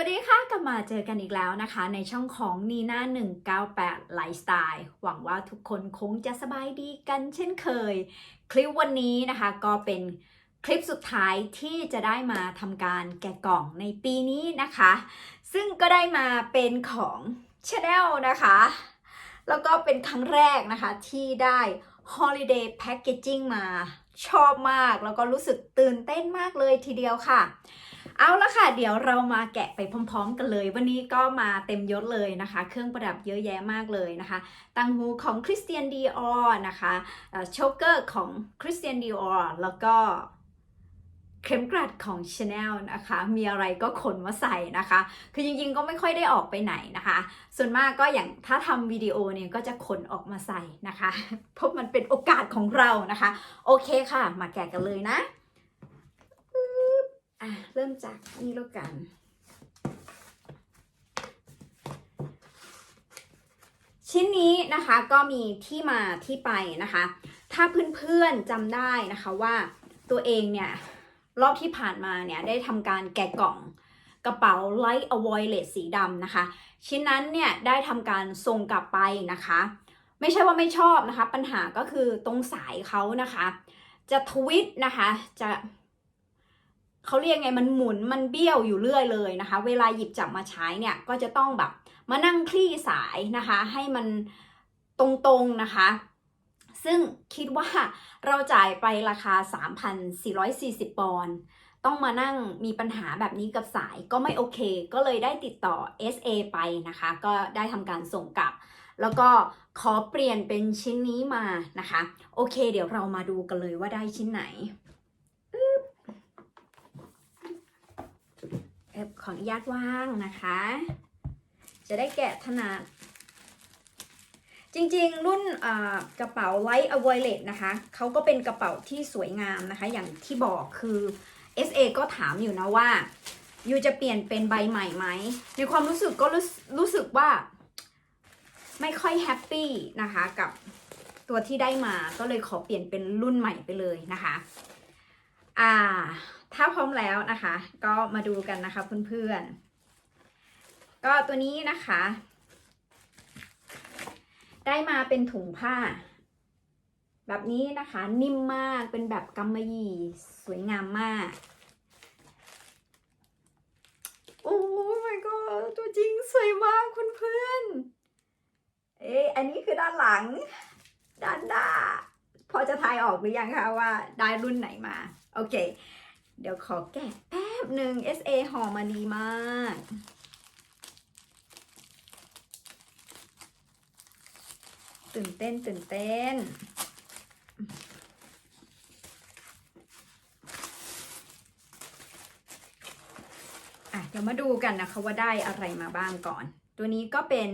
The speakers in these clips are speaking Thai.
วัสดีค่ะ กลับมาเจอกันอีกแล้วนะคะ ในช่องของนีน่า198ไลฟ์สไตล์หวังว่าทุกคนคงจะสบายดีกันเช่นเคย คลิปวันนี้นะคะก็เป็นคลิปสุดท้ายที่จะได้มาทำการแกะกล่องในปีนี้นะคะ ซึ่งก็ได้มาเป็นของ Chanel นะคะ แล้วก็เป็นครั้งแรกนะคะที่ได้ Holiday Packaging มาชอบมาก แล้วก็รู้สึกตื่นเต้นมากเลยทีเดียวค่ะ เอาละค่ะ เดี๋ยวเรามาแกะไปพร้อม ๆ กันเลย วันนี้ก็มาเต็มยศเลยนะคะ เครื่องประดับเยอะแยะมากเลยนะคะ ตังหูของคริสเตียนดีออนะคะโชเกอร์ของคริสเตียนดีออแล้วก็เข็มกลัดของ Chanel นะคะ มีอะไรก็ขนมาใส่นะคะ คือจริงๆ ก็ไม่ค่อยได้ออกไปไหนนะคะ ส่วนมากก็อย่างถ้าทำวิดีโอเนี่ยก็จะขนออกมาใส่นะคะ เพราะมันเป็นโอกาสของเรานะคะ โอเคค่ะ มาแกะกันเลยนะ อะเริ่มจากนี่แล้วกัน ชิ้นนี้นะคะก็มีที่มาที่ไปนะคะ ถ้าเพื่อนๆจำได้นะคะว่าตัวเองเนี่ย รอบที่ผ่านมาเนี่ย ได้ทำการแกะกล่องกระเป๋า Light a v o i l e t สีดำนะคะ ชิ้นนั้นเนี่ย ได้ทำการส่งกลับไปนะคะ ไม่ใช่ว่าไม่ชอบนะคะ ปัญหาก็คือตรงสายเขานะคะ จะทวิตนะคะจะ เขาเรียกไงมันหมุนมันเบี้ยวอยู่เรื่อยเลยนะคะ เวลาหยิบจับมาใช้เนี่ยก็จะต้องแบบมานั่งคลี่สายนะคะ ให้มันตรงๆนะคะ ซึ่งคิดว่าเราจ่ายไปราคา 3,440 ปอนด์ต้องมานั่งมีปัญหาแบบนี้กับสายก็ไม่โอเค ก็เลยได้ติดต่อ SA ไปนะคะ ก็ได้ทำการส่งกลับ แล้วก็ขอเปลี่ยนเป็นชิ้นนี้มานะคะ โอเค เดี๋ยวเรามาดูกันเลยว่าได้ชิ้นไหน เอขออนุญาตว่างนะคะ จะได้แกะถนัดจริงๆ รุ่นกระเป๋า Light a v o i l e t นะคะเขาก็เป็นกระเป๋าที่สวยงามนะคะ อย่างที่บอกคือ SA ก็ถามอยู่นะว่ายูจะเปลี่ยนเป็นใบใหม่ไหม ในความรู้สึกก็รู้รู้สึกว่าไม่ค่อยแฮปปี้นะคะกับตัวที่ได้มาก็เลยขอเปลี่ยนเป็นรุ่นใหม่ไปเลยนะคะ อ่า ถ้าพร้อมแล้วนะคะ ก็มาดูกันนะคะเพื่อนๆ ก็ตัวนี้นะคะ ได้มาเป็นถุงผ้า แบบนี้นะคะนิ่มมากเป็นแบบกำมะหยี่สวยงามมากโอ้ my god ตัวจริงสวยมากคุณเพื่อนเอ๊อันนี้คือด้านหลัง ด้านหน้าพอจะทายออกหรือยังคะว่าได้รุ่นไหนมา โอเค เดี๋ยวขอแกะแป๊บหนึ่ง SA ห่อมาดีมากตื่นเต้นตื่นเต้น อะ เดี๋ยวมาดูกันนะคะว่าได้อะไรมาบ้างก่อน ตัวนี้ก็เป็น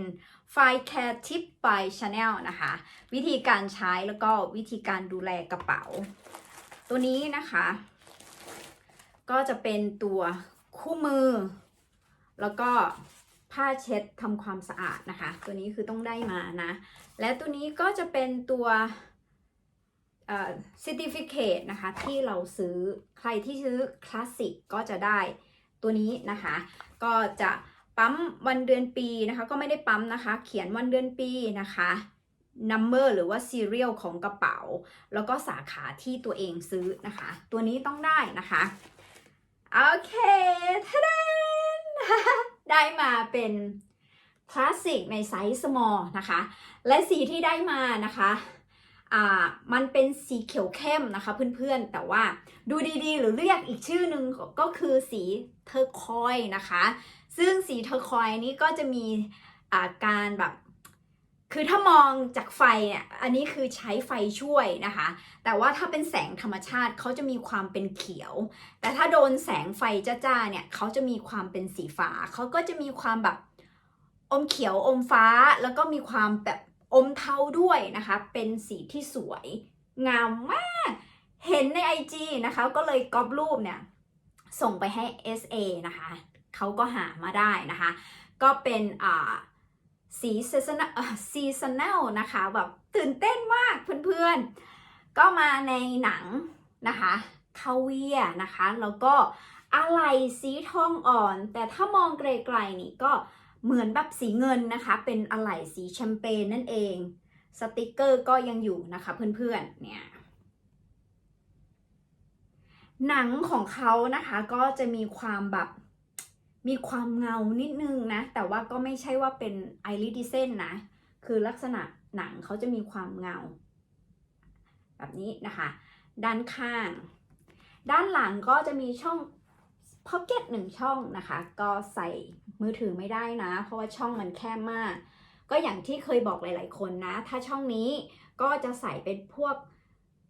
ไฟ Care Tip by Chanel นะคะ วิธีการใช้แล้วก็วิธีการดูแลกระเป๋า ตัวนี้นะคะ ก็จะเป็นตัวคู่มือ แล้วก็ผ้าเช็ดทำความสะอาดนะคะ ตัวนี้คือต้องได้มานะ และตัวนี้ก็จะเป็นตัวเอ่อ certificate นะคะ ที่เราซื้อใครที่ซื้อคลาสสิกก็จะได้ตัวนี้นะคะ ก็จะปั๊มวันเดือนปีนะคะ ก็ไม่ได้ปั๊มนะคะ เขียนวันเดือนปีนะคะ number หรือว่า serial ของกระเป๋า แล้วก็สาขาที่ตัวเองซื้อนะคะ ตัวนี้ต้องได้นะคะ โอเคทะเดนได้มาเป็นคลาสสิกในไซส์ small นะคะ และสีที่ได้มานะคะอ่ามันเป็นสีเขียวเข้มนะคะเพื่อนๆ แต่ว่าดูดีๆ หรือเรียกอีกชื่อหนึ่งก็คือสีเทอร์คอยนะคะ ซึ่งสีเทอร์คอยนี้ก็จะมีอาการแบบ คือถ้ามองจากไฟเนี่ยอันนี้คือใช้ไฟช่วยนะคะ แต่ว่าถ้าเป็นแสงธรรมชาติเขาจะมีความเป็นเขียว แต่ถ้าโดนแสงไฟจ้าๆเนี่ยเขาจะมีความเป็นสีฟ้าเขาก็จะมีความแบบอมเขียวอมฟ้าแล้วก็มีความแบบอมเทาด้วยนะคะ เป็นสีที่สวย งามมาก เห็นใน IG นะคะก็เลยก๊อปรูปเนี่ยส่งไปให้ SA นะคะเขาก็หามาได้นะคะ ก็เป็นอ่า สีซีซันซีซันแนลนะคะแบบตื่นเต้นมากเพื่อนๆ ก็มาในหนังนะคะคาเวียนะคะ แล้วก็อะไรสีทองอ่อน แต่ถ้ามองไกลๆนี่ก็เหมือนแบบสีเงินนะคะ เป็นอะไหล่สีแชมเปญนั่นเอง สติกเกอร์ก็ยังอยู่นะคะเพื่อนๆ เนี่ย หนังของเขานะคะก็จะมีความแบบ มีความเงานิดนึงนะ แต่ว่าก็ไม่ใช่ว่าเป็นไอริดิเซนนะ คือลักษณะหนังเขาจะมีความเงา แบบนี้นะคะ ด้านข้าง ด้านหลังก็จะมีช่องพ็อกเก็ตหนึ่งช่องนะคะ ก็ใส่มือถือไม่ได้นะ เพราะว่าช่องมันแคบมาก ก็อย่างที่เคยบอกหลาย ๆ คนนะ ถ้าช่องนี้ก็จะใส่เป็นพวก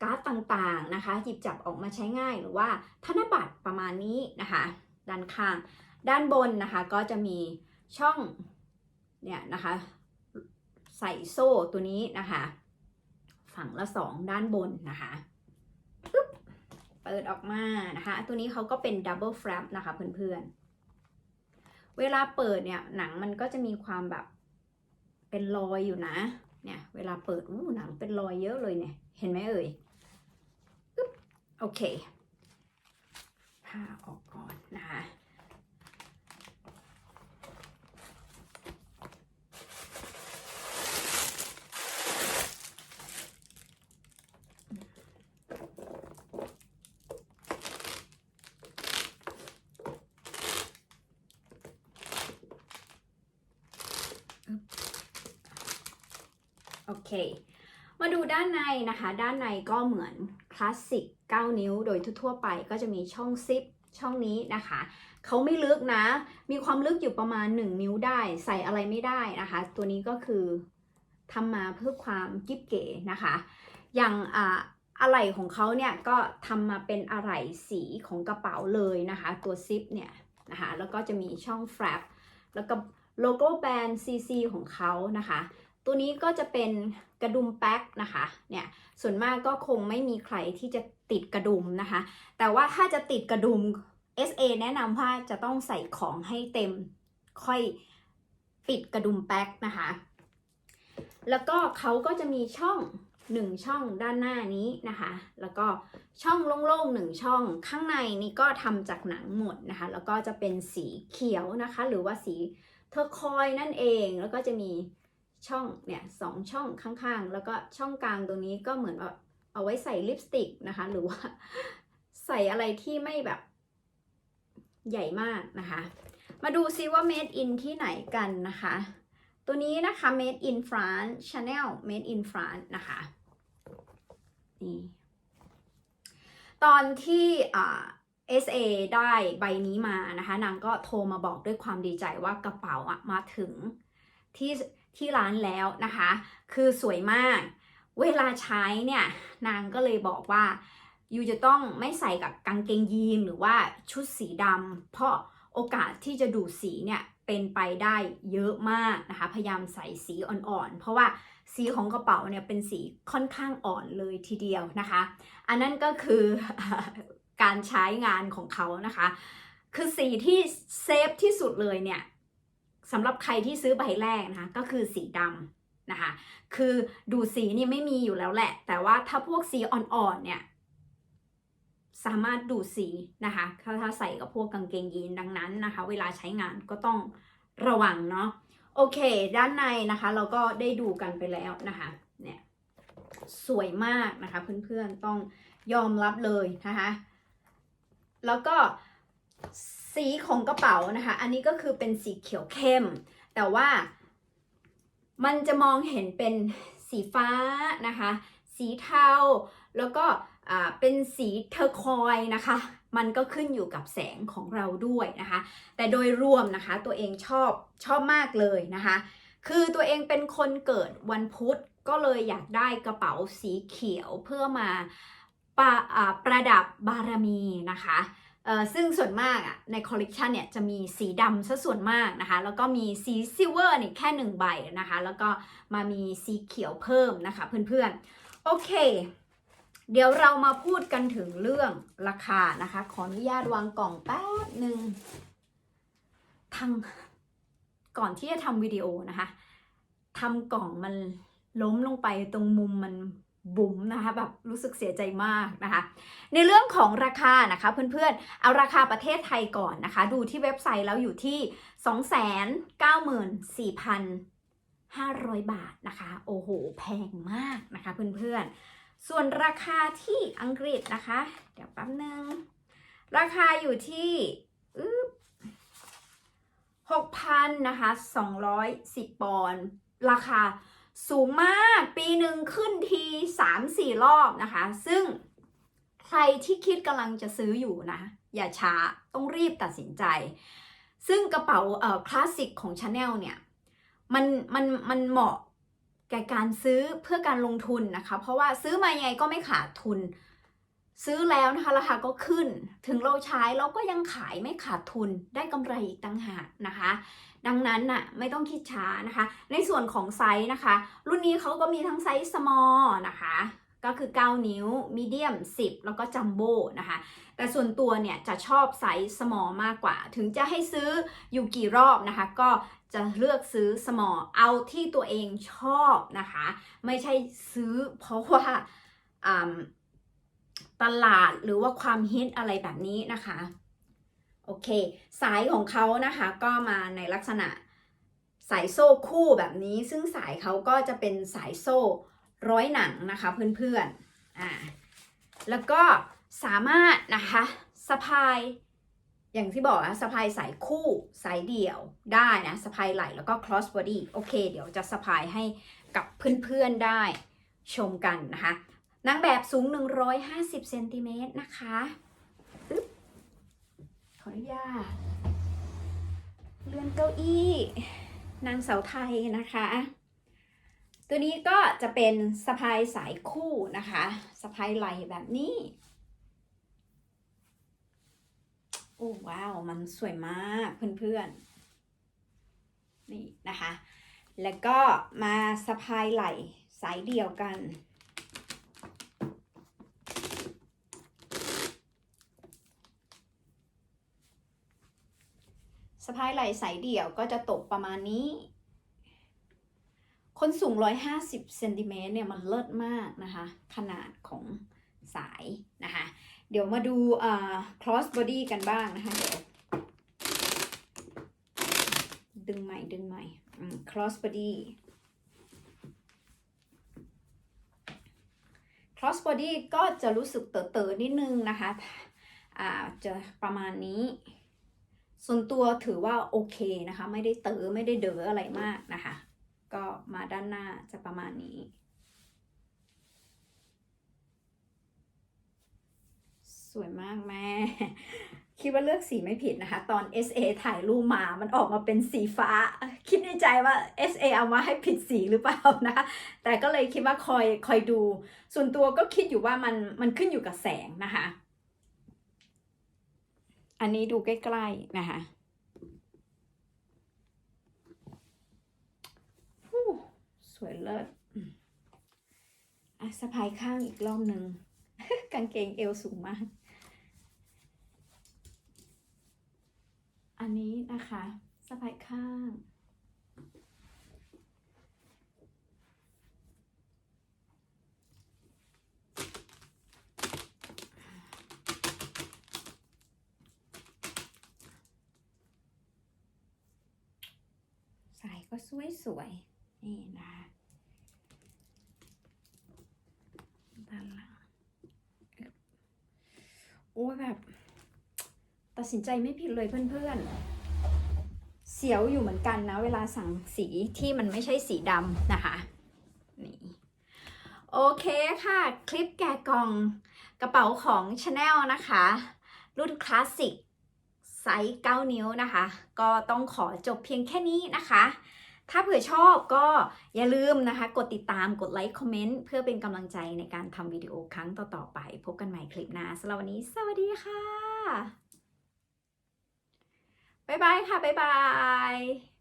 การ์ดต่างๆนะคะ หยิบจับออกมาใช้ง่ายหรือว่าธนบัตรประมาณนี้นะคะ ด้านข้าง ด้านบนนะคะก็จะมีช่องเนี่ยนะคะใส่โซ่ตัวนี้นะคะ ฝั่งละสองด้านบนนะคะปึ๊บเปิดออกมานะคะ ตัวนี้เขาก็เป็นดับเบิลแฟลปนะคะเพื่อนๆ เวลาเปิดเนี่ยหนังมันก็จะมีความแบบเป็นรอยอยู่นะเนี่ยเวลาเปิดอู้หนังเป็นรอยเยอะเลยเนี่ยเห็นไหมเอ่ยปึ๊บโอเคผ้าออกก่อนนะคะ เค มาดูด้านในนะคะ ด้านในก็เหมือนคลาสสิก 9 นิ้ว โดยทั่วๆไปก็จะมีช่องซิปช่องนี้นะคะ เขาไม่ลึกนะ มีความลึกอยู่ประมาณ 1 นิ้วได้ ใส่อะไรไม่ได้นะคะ ตัวนี้ก็คือทำมาเพื่อความกิ๊บเก๋นะคะ อย่างอ่าอะไหล่ของเขาเนี่ยก็ทำมาเป็นอะไหล่สีของกระเป๋าเลยนะคะ ตัวซิปเนี่ยนะคะ แล้วก็จะมีช่องแฟลปแล้วก็โลโก้แบรนด์ CC ของเขานะคะ ตัวนี้ก็จะเป็นกระดุมแป๊กนะคะเนี่ยส่วนมากก็คงไม่มีใครที่จะติดกระดุมนะคะ แต่ว่าถ้าจะติดกระดุม SA แนะนำว่าจะต้องใส่ของให้เต็มค่อยปิดกระดุมแป๊กนะคะ แล้วก็เขาก็จะมีช่องหนึ่งช่องด้านหน้านี้นะคะ แล้วก็ช่องโล่งๆหนึ่งช่อง ข้างในนี้ก็ทำจากหนังหมดนะคะ แล้วก็จะเป็นสีเขียวนะคะ หรือว่าสีเทอร์คอยนั่นเอง แล้วก็จะมี ช่องเนี่ยสองช่องข้างๆ แล้วก็ช่องกลางตรงนี้ก็เหมือนแบบเอาไว้ใส่ลิปสติกนะคะ หรือว่าใส่อะไรที่ไม่แบบใหญ่มากนะคะ มาดูซิว่า made in ที่ไหนกันนะคะ ตัวนี้นะคะ made in France Chanel made in France นะคะนี่ตอนที่อ่า SA ได้ใบนี้มานะคะ นางก็โทรมาบอกด้วยความดีใจว่ากระเป๋าอะมาถึงที่ ที่ร้านแล้วนะคะ คือสวยมาก เวลาใช้เนี่ยนางก็เลยบอกว่ายูจะต้องไม่ใส่กับกางเกงยีนหรือว่าชุดสีดำเพราะโอกาสที่จะดูดสีเนี่ยเป็นไปได้เยอะมากนะคะ พยายามใส่สีอ่อนๆ เพราะว่าสีของกระเป๋าเนี่ยเป็นสีค่อนข้างอ่อนเลยทีเดียวนะคะ อันนั้นก็คือการใช้งานของเขานะคะ คือสีที่เซฟที่สุดเลยเนี่ย สำหรับใครที่ซื้อใบแรกนะคะ ก็คือสีดำนะคะ คือดูสีนี่ไม่มีอยู่แล้วแหละ แต่ว่าถ้าพวกสีอ่อนๆเนี่ย สามารถดูสีนะคะถ้าถ้าใส่กับพวกกางเกงยีนดังนั้นนะคะ เวลาใช้งานก็ต้องระวังเนาะโอเค ด้านในนะคะ เราก็ได้ดูกันไปแล้วนะคะเนี่ยสวยมากนะคะ เพื่อนๆต้องยอมรับเลยนะคะ แล้วก็ สีของกระเป๋านะคะ อันนี้ก็คือเป็นสีเขียวเข้ม แต่ว่ามันจะมองเห็นเป็นสีฟ้านะคะ สีเทา แล้วก็เป็นสีเทอร์คอยนะคะ มันก็ขึ้นอยู่กับแสงของเราด้วยนะคะ แต่โดยรวมนะคะตัวเองชอบชอบมากเลยนะคะ คือตัวเองเป็นคนเกิดวันพุธก็เลยอยากได้กระเป๋าสีเขียวเพื่อมาประประดับบารมีนะคะ ซึ่งส่วนมากอะในคอลเลกชันเนี่ยจะมีสีดำซะส่วนมากนะคะ แล้วก็มีสีซิลเวอร์เนี่ยแค่หนึ่งใบนะคะ แล้วก็มามีสีเขียวเพิ่มนะคะเพื่อนๆ โอเค เดี๋ยวเรามาพูดกันถึงเรื่องราคานะคะ ขออนุญาตวางกล่องแป๊บหนึ่งทางก่อนที่จะทำวิดีโอนะคะทำกล่องมันล้มลงไปตรงมุมมัน บุ๋มนะคะแบบรู้สึกเสียใจมากนะคะ ในเรื่องของราคานะคะเพื่อนๆ เอาราคาประเทศไทยก่อนนะคะ ดูที่เว็บไซต์แล้วอยู่ที่ 294,500 บาทนะคะ โอ้โห แพงมากนะคะเพื่อนๆ ส่วนราคาที่อังกฤษนะคะ เดี๋ยวแป๊บนึง ราคาอยู่ที่อึ๊บ6,000นะคะ210ปอนด์ราคา สูงมากปีหนึ่งขึ้นที3-4รอบนะคะ ซึ่งใครที่คิดกำลังจะซื้ออยู่นะ อย่าช้าต้องรีบตัดสินใจ ซึ่งกระเป๋าเอ่อคลาสสิกของ Chanel เนี่ยมันมันมันเหมาะแก่การซื้อเพื่อการลงทุนนะคะ เพราะว่าซื้อมายังไงก็ไม่ขาดทุน ซื้อแล้วนะคะราคาก็ขึ้น ถึงเราใช้เราก็ยังขายไม่ขาดทุนได้กำไรอีกต่างหากนะคะ ดังนั้นน่ะไม่ต้องคิดช้านะคะ ในส่วนของไซส์นะคะ รุ่นนี้เขาก็มีทั้งไซส์ small นะคะ ก็คือ 9 นิ้ว medium 10 แล้วก็ jumbo นะคะ แต่ส่วนตัวเนี่ยจะชอบไซส์ small มากกว่า ถึงจะให้ซื้ออยู่กี่รอบนะคะ ก็จะเลือกซื้อ small เอาที่ตัวเองชอบนะคะ ไม่ใช่ซื้อเพราะว่า ตลาดหรือว่าความฮิตอะไรแบบนี้นะคะโอเค สายของเขานะคะก็มาในลักษณะสายโซ่คู่แบบนี้ ซึ่งสายเขาก็จะเป็นสายโซ่ร้อยหนังนะคะเพื่อนๆอ่าแล้วก็สามารถนะคะสะพายอย่างที่บอกนะสะพายสายคู่สายเดี่ยวได้นะสะพายไหล่แล้วก็ cross body โอเค เดี๋ยวจะสะพายให้กับเพื่อนๆได้ชมกันนะคะ นางแบบสูง 150เซนติเมตรนะคะอขออนุญาตเลื่อนเก้าอี้ นางเสาวไทยนะคะ ตัวนี้ก็จะเป็นสะพายสายคู่นะคะสะพายไหลแบบนี้ โอ้ว้าว มันสวยมากเพื่อนๆ นี่นะคะ แล้วก็มาสะพายไหลสายเดียวกัน สะพายไหล่สายเดี่ยวก็จะตกประมาณนี้ คนสูง 150เซนติเมตรเนี่ยมันเลิศมากนะคะ ขนาดของสายนะคะ เดี๋ยวมาดูอ่า cross body กันบ้างนะคะ เดี๋ยว ดึงใหม่ดึงใหม่ cross body cross body ก็จะรู้สึกเต๋อๆนิดนึงนะคะ อ่า จะประมาณนี้ ส่วนตัวถือว่าโอเคนะคะ ไม่ได้เต๋อไม่ได้เด๋ออะไรมากนะคะ ก็มาด้านหน้าจะประมาณนี้ สวยมากแม่ คิดว่าเลือกสีไม่ผิดนะคะ ตอน SA ถ่ายรูปมามันออกมาเป็นสีฟ้า คิดในใจว่า SA เอามาให้ผิดสีหรือเปล่านะคะ แต่ก็เลยคิดว่าคอยคอยดู ส่วนตัวก็คิดอยู่ว่ามันมันขึ้นอยู่กับแสงนะคะ อันนี้ดูใกล้ๆนะคะฮู้สวยเลิศอืมอะสะพายข้างอีกรอบหนึ่ง กางเกงเอวสูงมาก อันนี้นะคะสะพายข้าง ก็สวยสวยๆนี่นะคะด้านหลังโอ้ยแบบ ตัดสินใจไม่ผิดเลยเพื่อนๆ เสียวอยู่เหมือนกันนะ เวลาสั่งสีที่มันไม่ใช่สีดำนะคะนี่โอเคค่ะ คลิปแกะกล่องกระเป๋าของ Chanel นะคะ รุ่นคลาสสิกไซส์ 9 นิ้วนะคะ ก็ต้องขอจบเพียงแค่นี้นะคะ ถ้าเผื่อชอบก็อย่าลืมนะคะ กดติดตามกดไลค์คอมเมนต์เพื่อเป็นกำลังใจในการทำวิดีโอครั้งต่อๆไป พบกันใหม่คลิปหน้าสำหรับวันนี้ สวัสดีค่ะ บ๊ายบายค่ะ บ๊ายบาย